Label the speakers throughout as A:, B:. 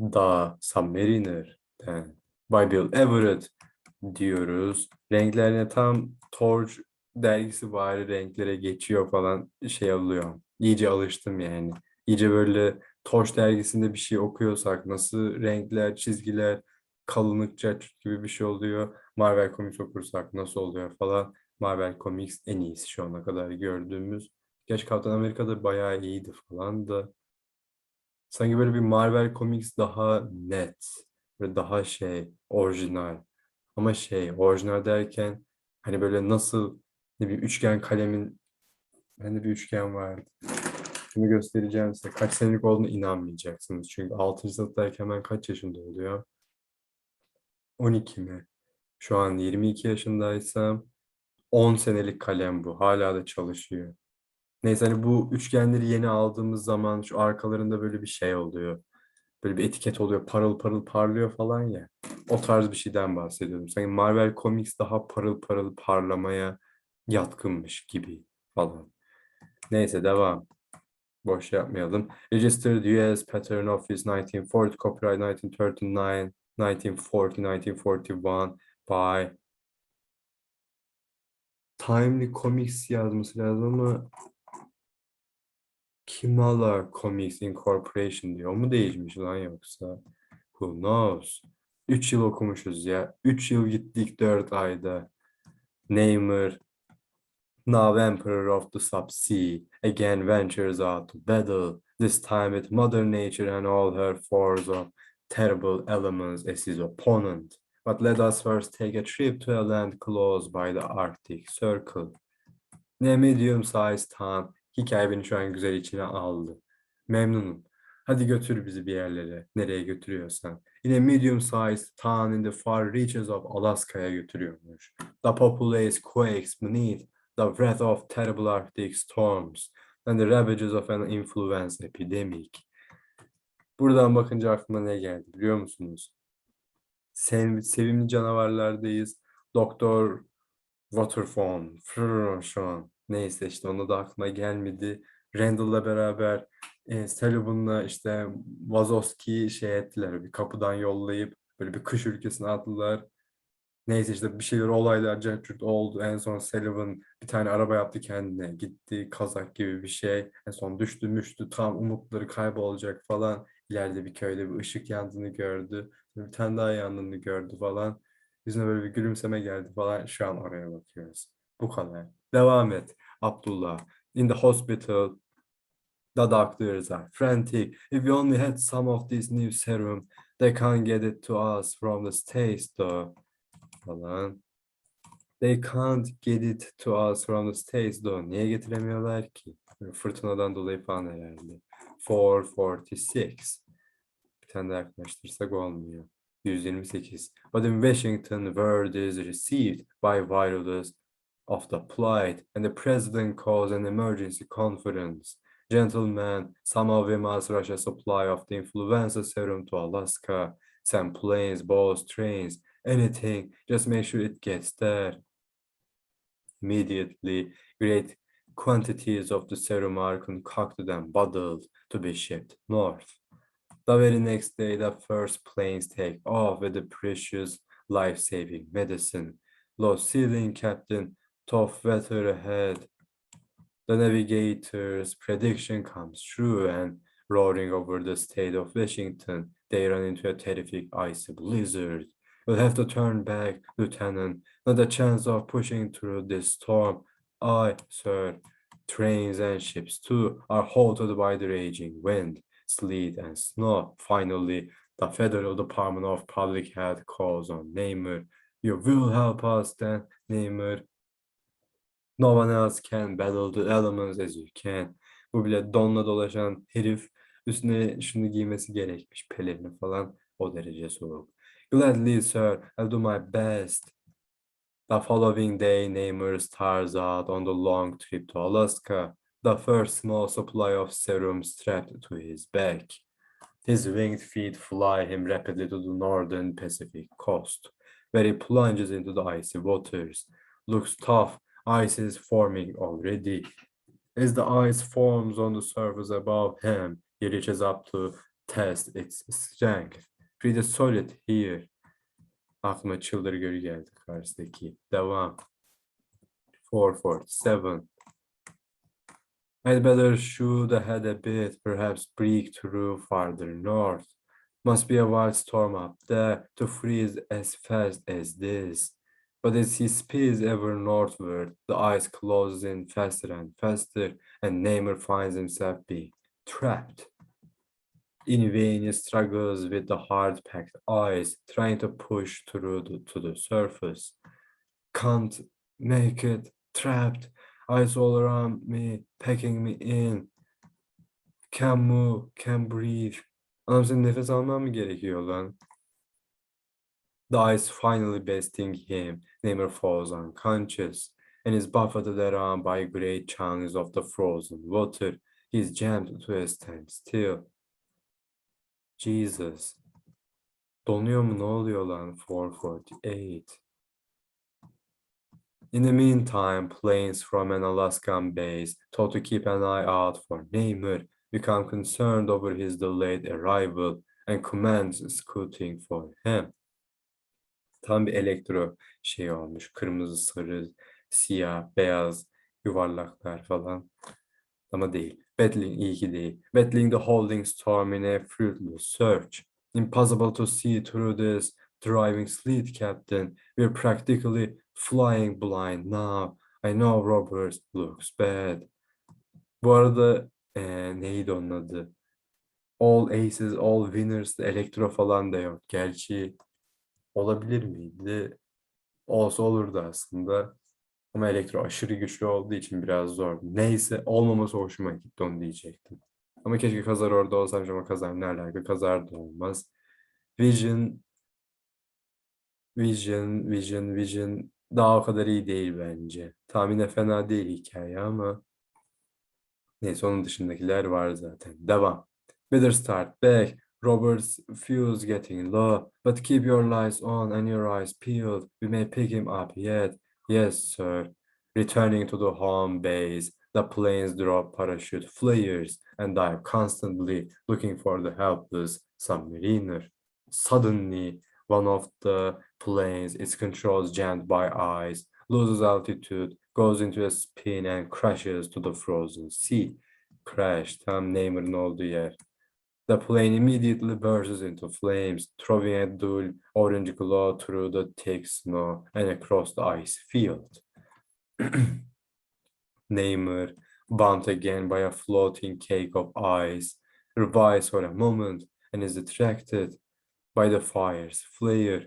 A: The Submariner'den by Bill Everett diyoruz. Renklerine tam Torch dergisi bari renklere geçiyor falan şey oluyor. İyice alıştım yani. İyice böyle Torch dergisinde bir şey okuyorsak nasıl renkler, çizgiler, kalınlıkça gibi bir şey oluyor. Marvel Comics okursak nasıl oluyor falan. Marvel Comics en iyisi şu ana kadar gördüğümüz. Gerçi Kaptan Amerika'da bayağı iyiydi falan da. Sanki böyle bir Marvel Comics daha net. Böyle daha şey, orijinal. Ama şey, orijinal derken hani böyle nasıl ne bir üçgen kalemin bende bir üçgen vardı. Bunu göstereceğim size. Kaç senelik olduğunu inanmayacaksınız. Çünkü 6. sınıftayken ben kaç yaşında oluyor? 12 mi? Şu an 22 yaşındaysam 10 senelik kalem bu. Hala da çalışıyor. Neyse hani bu üçgenleri yeni aldığımız zaman şu arkalarında böyle bir şey oluyor. Böyle bir etiket oluyor. Parıl parıl parlıyor falan ya. O tarz bir şeyden bahsediyorum. Sanki Marvel Comics daha parıl parıl parlamaya yatkınmış gibi falan. Neyse devam. Boş yapmayalım. Registered US Patent Office 1940, copyright 1939, 1940, 1941 by Timely Comics yazması lazım ama Kimala Comics Incorporation diyor. O mu değişmiş lan yoksa? Who knows? 3 yıl okumuşuz ya. 3 yıl gittik 4 ayda. Namer, now Emperor of the Subsea, again ventures out to battle, this time with Mother Nature and all her force of terrible elements as his opponent. But let us first take a trip to a land close by the Arctic Circle. Ne medium sized town. Hikaye beni şu an güzel içine aldı. Memnunum. Hadi götür bizi bir yerlere. Nereye götürüyorsan. Yine medium sized town in the far reaches of Alaska'ya götürüyormuş. The populace quakes beneath the wrath of terrible Arctic storms and the ravages of an influenza epidemic. Buradan bakınca aklıma ne geldi biliyor musunuz? Sev, sevimli canavarlardayız. Doktor Waterphone, Frrrshon. Neyse işte ona da aklıma gelmedi. Randall'la beraber e, Sullivan'la işte Wazowski şey ettiler. Bir kapıdan yollayıp böyle bir kış ülkesine attılar. Neyse işte bir şeyler olaylar cahçurt oldu. En son Sullivan bir tane araba yaptı kendine. Gitti kazak gibi bir şey. En son düştü müştü tam umutları kaybolacak falan. İleride bir köyde bir ışık yandığını gördü. Bir tane daha yandığını gördü falan. Yüzüne böyle bir gülümseme geldi falan. Şu an oraya bakıyoruz. Bu kadar. Devam et. Abdullah. In the hospital, the doctors are frantic. If we only had some of this new serum, they can't get it to us from the States though. Falan. They can't get it to us from the States though. Niye getiremiyorlar ki? Fırtınadan dolayı falan herhalde. 446. Bir tane daha yaklaştırsak olmuyor. 128. But in Washington, word is received by virus of the plight, and the president calls an emergency conference. Gentlemen, somehow we must rush a supply of the influenza serum to Alaska. Send planes, boats, trains, anything. Just make sure it gets there. Immediately, great quantities of the serum are concocted and bottled to be shipped north. The very next day, the first planes take off with the precious life-saving medicine. Low ceiling captain, tough weather ahead. The navigator's prediction comes true and roaring over the state of Washington, they run into a terrific icy blizzard. We'll have to turn back, Lieutenant. Not a chance of pushing through this storm. Aye, sir. Trains and ships too are halted by the raging wind, sleet, and snow. Finally, the Federal Department of Public Health calls on Namer. You will help us then, Namer. No one else can battle the elements as you can. Bu bile donla dolaşan herif üstüne şunu giymesi gerekmiş pelerini falan o derece soğuk. Gladly sir, I'll do my best. The following day, Namer stars out on the long trip to Alaska, the first small supply of serum strapped to his back. His winged feet fly him rapidly to the northern Pacific coast, where he plunges into the icy waters. Looks tough, ice is forming already. As the ice forms on the surface above him, he reaches up to test its strength. The solid here. Aklıma çıldır gölü geldi karşıdaki. Devam. 447. I'd better shoot ahead a bit, perhaps break through farther north. Must be a wild storm up there to freeze as fast as this. But as he speeds ever northward, the ice closes in faster and faster, and Namer finds himself being trapped. In vain, he struggles with the hard packed ice, trying to push through the, to the surface. Can't make it, trapped, ice all around me, packing me in. Can't move, can't breathe. Anam senin nefes alman mı gerekiyor lan? Ice finally besting him, Namer falls unconscious and is buffeted around by great chunks of the frozen water. He is jammed to a standstill. Jesus. Donuyor mu? Ne oluyor lan? 448. In the meantime, planes from an Alaskan base, told to keep an eye out for Namer, become concerned over his delayed arrival and commence scouting for him. Tam bir elektro şey olmuş. Kırmızı, sarı, siyah, beyaz yuvarlaklar falan. Ama değil. Battling iyi ki değil. Battling the holding storm in a fruitless search. Impossible to see through this driving sleet, Captain. We're practically flying blind now. I know Roberts looks bad. Bu arada eee, neydi onun adı? All aces, all winners, elektro falan da yok. Gerçi olabilir miydi? Olsa olurdu aslında. Ama elektro aşırı güçlü olduğu için biraz zor. Neyse olmaması hoşuma gitti onu diyecektim. Ama keşke Kazar orada olsaymış ama Kazar ne alaka? Kazar da olmaz. Vision Vision, Vision, Vision daha o kadar iyi değil bence. Tahmine fena değil hikaye ama neyse onun dışındakiler var zaten. Devam. Better start back. Robert's fuel's getting low, but keep your lights on and your eyes peeled. We may pick him up yet. Yes, sir. Returning to the home base, the planes drop parachute flares and dive constantly looking for the helpless submariner. Suddenly, one of the planes, its controls jammed by ice, loses altitude, goes into a spin and crashes to the frozen sea. Crash, tam Neymar'ın olduğu yer. The plane immediately bursts into flames, throwing a dull orange glow through the thick snow and across the ice field. Neymar, bumped again by a floating cake of ice, revives for a moment and is attracted by the fire's flare.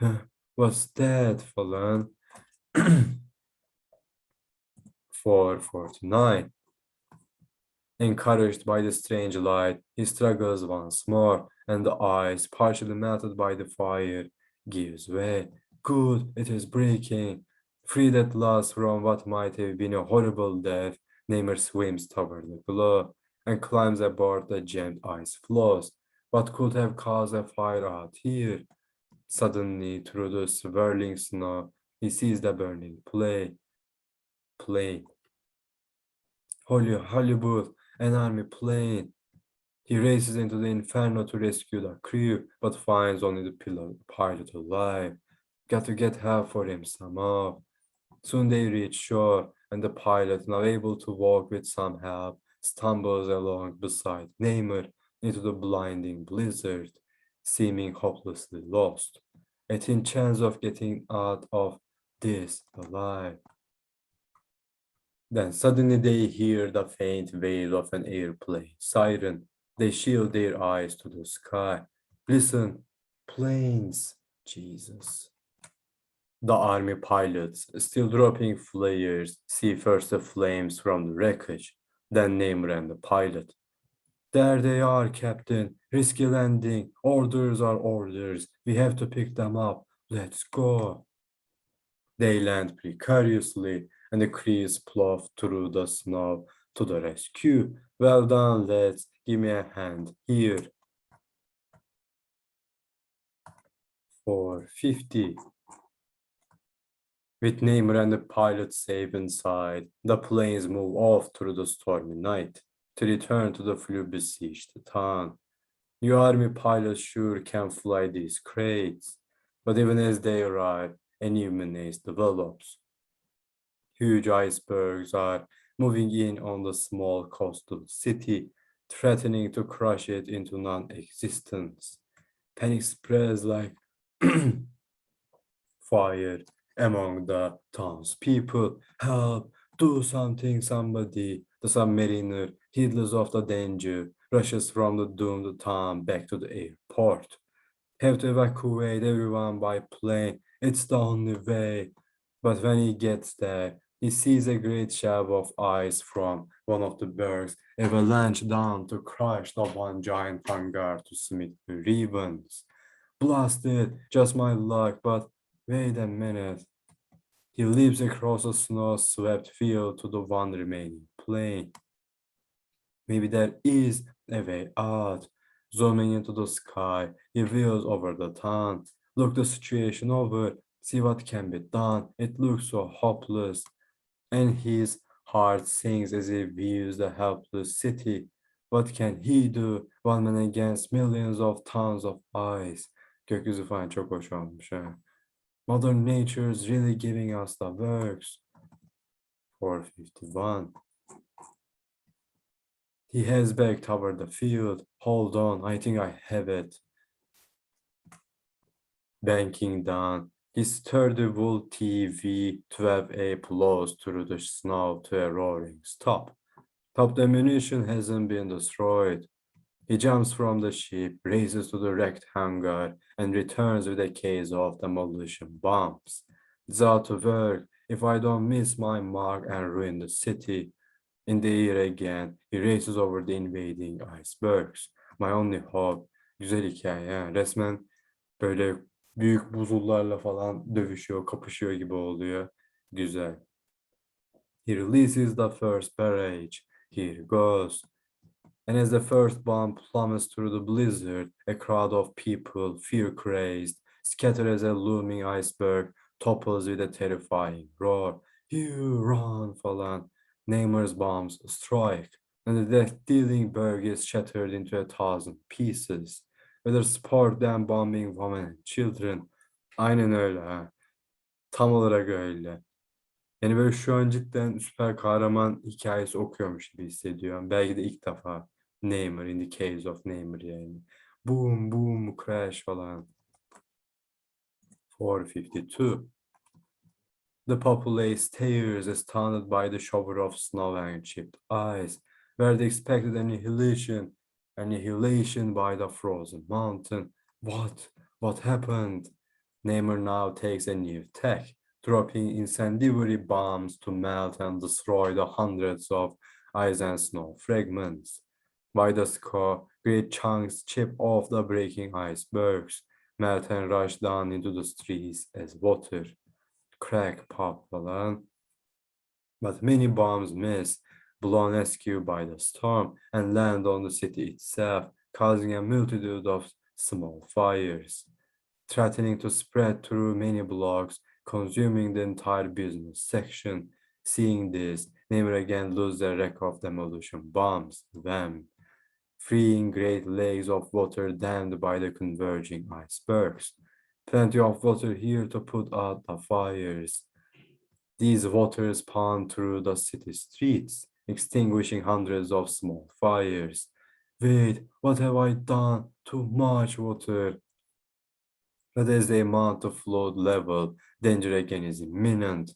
A: What's that, falan? 449. Encouraged by the strange light, he struggles once more, and the ice, partially melted by the fire, gives way. Good, it is breaking. Freed at last from what might have been a horrible death, Neymar swims toward the glow and climbs aboard the jammed ice floes. What could have caused a fire out here? Suddenly, through the swirling snow, he sees the burning play. Play. Holy Hollywood, an army plane. He races into the inferno to rescue the crew, but finds only the pil- pilot alive. Got to get help for him somehow. Soon they reach shore, and the pilot, now able to walk with some help, stumbles along beside Neymar into the blinding blizzard, seeming hopelessly lost. A thin chance of getting out of this alive. Then suddenly they hear the faint wail of an airplane siren. They shield their eyes to the sky. Listen, planes, Jesus. The army pilots, still dropping flares, see first the flames from the wreckage, then Neymar and the pilot. There they are, Captain. Risky landing. Orders are orders. We have to pick them up. Let's go. They land precariously, and the crews plow through the snow to the rescue. Well done, lads. Give me a hand here. 450. With Neymar and the pilot safe inside, the planes move off through the stormy night to return to the flu besieged town. Your army pilots sure can fly these crates, but even as they arrive, a new menace develops. Huge icebergs are moving in on the small coastal city, threatening to crush it into non-existence. Panic spreads like fire among the townspeople. Help! Do something, somebody. The submariner, heedless of the danger, rushes from the doomed town back to the airport. Have to evacuate everyone by plane. It's the only way. But when he gets there, he sees a great shelf of ice from one of the bergs avalanche down to crush the one giant hangar to Smith ribbons. Blasted, just my luck, but wait a minute. He leaps across a snow-swept field to the one remaining plane. Maybe there is a way out. Zooming into the sky, he wheels over the town. Look the situation over, see what can be done. It looks so hopeless. And his heart sings as he views the helpless city. What can he do? One man against millions of tons of ice. Gökyüzü falan çok hoş olmuş. ha. Mother Nature is really giving us the works. 451. He heads back toward the field. Hold on, I think I have it. Banking down, his sturdy wool TV 12A plows through the snow to a roaring stop. Top the ammunition hasn't been destroyed. He jumps from the ship, races to the wrecked hangar, and returns with a case of demolition bombs. It's out to work. If I don't miss my mark and ruin the city, in the air again, he races over the invading icebergs. My only hope. Güzel hikaye. Resmen böyle büyük buzullarla falan dövüşüyor, kapışıyor gibi oluyor. Güzel. He releases the first barrage. Here goes. And as the first bomb plummets through the blizzard, a crowd of people, fear crazed, scatter as a looming iceberg topples with a terrifying roar. You run falan. Neymar's bombs strike, and the death-dealing berg is shattered into a thousand pieces. Whether sport them bombing women children. Aynen öyle ha. Tam olarak öyle. Yani böyle şu an cidden süper kahraman hikayesi okuyormuş gibi hissediyorum. Belki de ilk defa Neymar in the case of Neymar yani. Boom boom crash falan. 452. The populace stares astounded by the shower of snow and chipped ice, where they expected annihilation, annihilation by the frozen mountain. What? What happened? Neymar now takes a new tack, dropping incendiary bombs to melt and destroy the hundreds of ice and snow fragments. By the score, great chunks chip off the breaking icebergs, melt and rush down into the streets as water. Crack pop falan. Eh? But many bombs miss, blown askew by the storm, and land on the city itself, causing a multitude of small fires, threatening to spread through many blocks, consuming the entire business section. Seeing this, Neymar again lose the wreck of demolition bombs, them, freeing great lakes of water dammed by the converging icebergs. Plenty of water here to put out the fires. These waters pound through the city streets, extinguishing hundreds of small fires. Wait, what have I done? Too much water. But as they mount the flood level, danger again is imminent.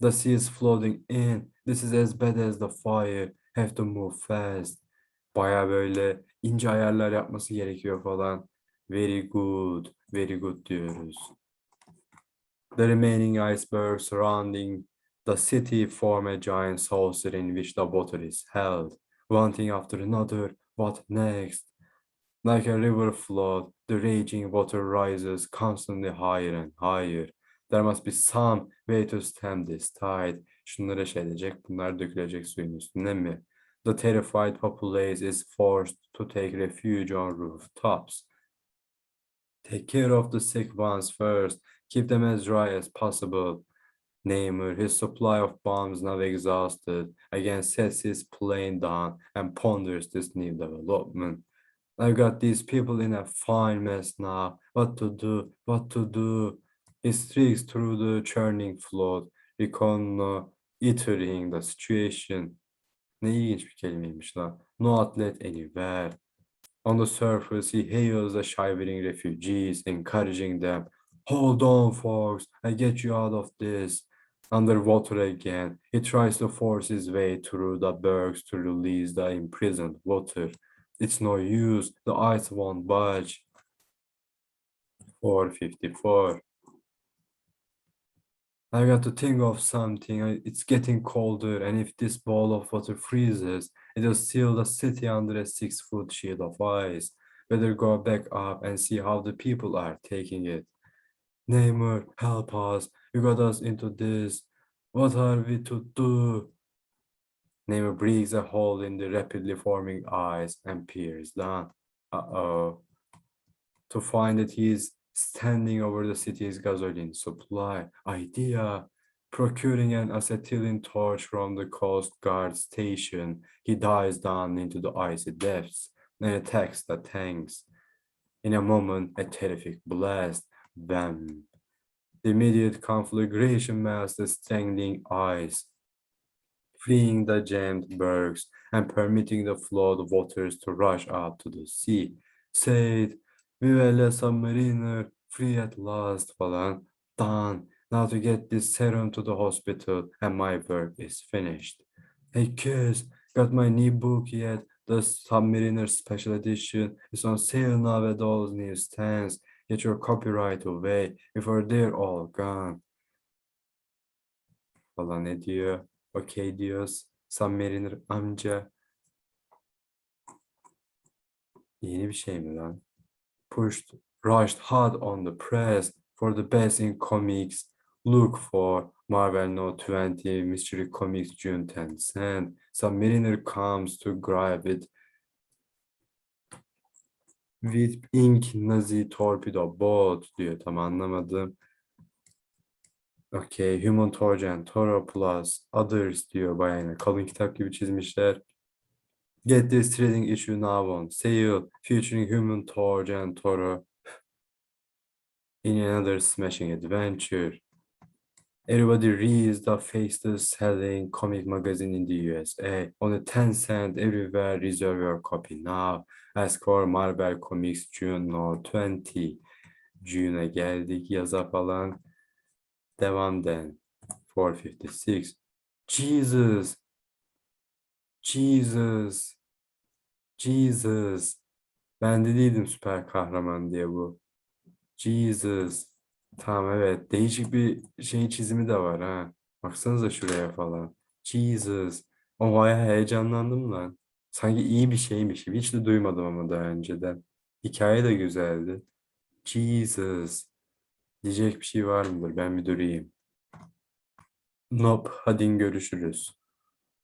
A: The sea is flooding in. This is as bad as the fire. Have to move fast. Baya böyle ince ayarlar yapması gerekiyor falan. Very good, very good diyoruz. The remaining icebergs surrounding the city form a giant saucer in which the water is held. One thing after another, what next? Like a river flood, the raging water rises constantly higher and higher. There must be some way to stem this tide. Şunlara şey edecek, bunlar dökülecek suyun üstüne mi? The terrified populace is forced to take refuge on rooftops. Take care of the sick ones first. Keep them as dry as possible. Neymar, his supply of bombs now exhausted, again sets his plane down and ponders this new development. I've got these people in a fine mess now. What to do? What to do? He streaks through the churning flood, reconnoitering the situation. Ne ilginç bir kelimeymiş lan. No outlet anywhere. On the surface, he hails the shivering refugees, encouraging them, Hold on, folks, I get you out of this. Underwater again, he tries to force his way through the bergs to release the imprisoned water. It's no use, the ice won't budge. 454. I got to think of something. It's getting colder, and if this ball of water freezes, it'll seal the city under a six foot sheet of ice. Better go back up and see how the people are taking it. Neymar, help us. You got us into this. What are we to do? Neymar breaks a hole in the rapidly forming ice and peers down. Uh-oh. To find that he is standing over the city's gasoline supply. Idea. Procuring an acetylene torch from the Coast Guard station, he dives down into the icy depths and attacks the tanks. In a moment, a terrific blast. Bam. The immediate conflagration melts the strangling ice, freeing the jammed bergs and permitting the flood waters to rush out to the sea. Said, Vive le submariner, free at last falan. Done. Now to get this serum to the hospital and my work is finished. Hey kids, got my new book yet? The Submariner Special Edition is on sale now at all newsstands. Get your copyright away before they're all gone. Falan ne diyor? Okey diyoruz. Submariner amca. Yeni bir şey mi lan? Pushed, rushed hard on the press for the best in comics. Look for Marvel No 20 Mystery Comics June 10 cent. Submariner comes to grab it with ink Nazi torpedo boat diyor. Tam anlamadım. Okay, Human Torch and Toro Plus Others diyor bayağı yine kalın kitap gibi çizmişler. Get this trading issue now on sale featuring Human Torch and Toro in another smashing adventure. Everybody reads the fastest selling comic magazine in the USA. Only 10 cent everywhere. Reserve your copy now. Ask for Marvel Comics June no 20. June'a geldik yaza falan. Devam den. 456. Jesus. Jesus. Jesus. Ben dediydim süper kahraman diye bu. Jesus. Tamam evet. Değişik bir şey çizimi de var ha. Baksanıza şuraya falan. Jesus. O bayağı heyecanlandım lan. Sanki iyi bir şeymiş gibi. Hiç de duymadım ama daha önceden. Hikaye de güzeldi. Jesus. Diyecek bir şey var mıdır? Ben bir durayım. Nope. Hadi görüşürüz.